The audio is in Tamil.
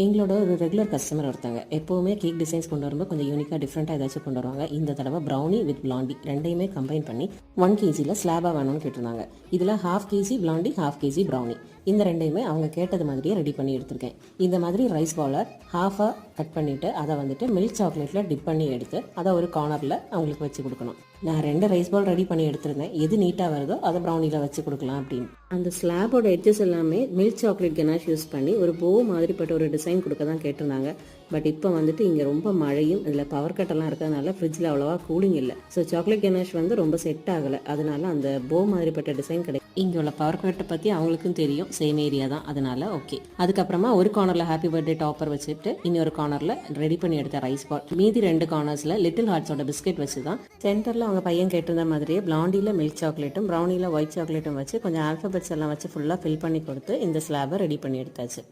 எங்களோட ஒரு ரெகுலர் கஸ்டமர் ஒருத்தங்க. எப்போவுமே கேக் டிசைன்ஸ் கொண்டு வரும்போது கொஞ்சம் யூனிக்காக டிஃப்ரெண்ட்டாக ஏதாச்சும் கொண்டு வருவாங்க. இந்த தடவை ப்ரௌனி வித் பிளாண்டி ரெண்டையுமே கம்பைன் பண்ணி ஒன் கேஜியில் ஸ்லாபாக வேணும்னு கேட்டிருந்தாங்க. இதில் half KG blondie half KG brownie இந்த ரெண்டையுமே அவங்க கேட்டது மாதிரியே ரெடி பண்ணி எடுத்திருக்கேன். இந்த மாதிரி ரைஸ் பவுலர் ஹாஃபாக கட் பண்ணிவிட்டு அதை வந்துட்டு மில்க் சாக்லேட்டில் டிப் பண்ணி எடுத்து அதை ஒரு கார்னரில் அவங்களுக்கு வச்சு கொடுக்கணும். நான் ரெண்டு ரைஸ் பால் ரெடி பண்ணி எடுத்திருந்தேன். எது நீட்டாக வருதோ அதை ப்ரௌனியில் வச்சு கொடுக்கலாம் அப்படின்னு. அந்த ஸ்லாபோட எட்ஜஸ் எல்லாமே மில்க் சாக்லேட் கெனாஷ் யூஸ் பண்ணி ஒரு போ மாதிரிப்பட்ட ஒரு டிசைன் கொடுக்க தான் கேட்டிருந்தாங்க. பட் இப்போ வந்துட்டு இங்கே ரொம்ப மழையும் இதில் பவர் கட்டெல்லாம் இருக்கிறதுனால ஃப்ரிட்ஜில் அவ்வளோவா கூலிங் இல்லை. ஸோ சாக்லேட் கெனாஷ் வந்து ரொம்ப செட் ஆகலை. அதனால அந்த போ மாதிரிப்பட்ட டிசைன் கிடைக்கும் இங்கே உள்ள பவர் கட்டை பற்றி அவங்களுக்கும் தெரியும். சேம் ஏரியா தான். அதனால ஓகே அதுக்கப்புறமா ஒரு கார்னரில் ஹாப்பி பர்த்டே டாப்பர் வச்சுட்டு இன்னொரு கார்னரில் ரெடி பண்ணி எடுத்த ரைஸ் பால் மீதி ரெண்டு கார்னர்ஸில் லிட்டில் ஹார்ட்ஸோட பிஸ்கெட் வச்சு தான் சென்டரில் அவங்க பையன் கேட்டிருந்த மாதிரியே பிளாண்டியில் மில்க் சாக்லேட்டும் ப்ரௌனியில் ஒயிட் சாக்லேட்டும் வச்சு கொஞ்சம் ஆல்ஃபபெட்ஸ் எல்லாம் வச்சு ஃபுல்லாக ஃபில் பண்ணி கொடுத்து இந்த ஸ்லாபை ரெடி பண்ணி எடுத்தாச்சு.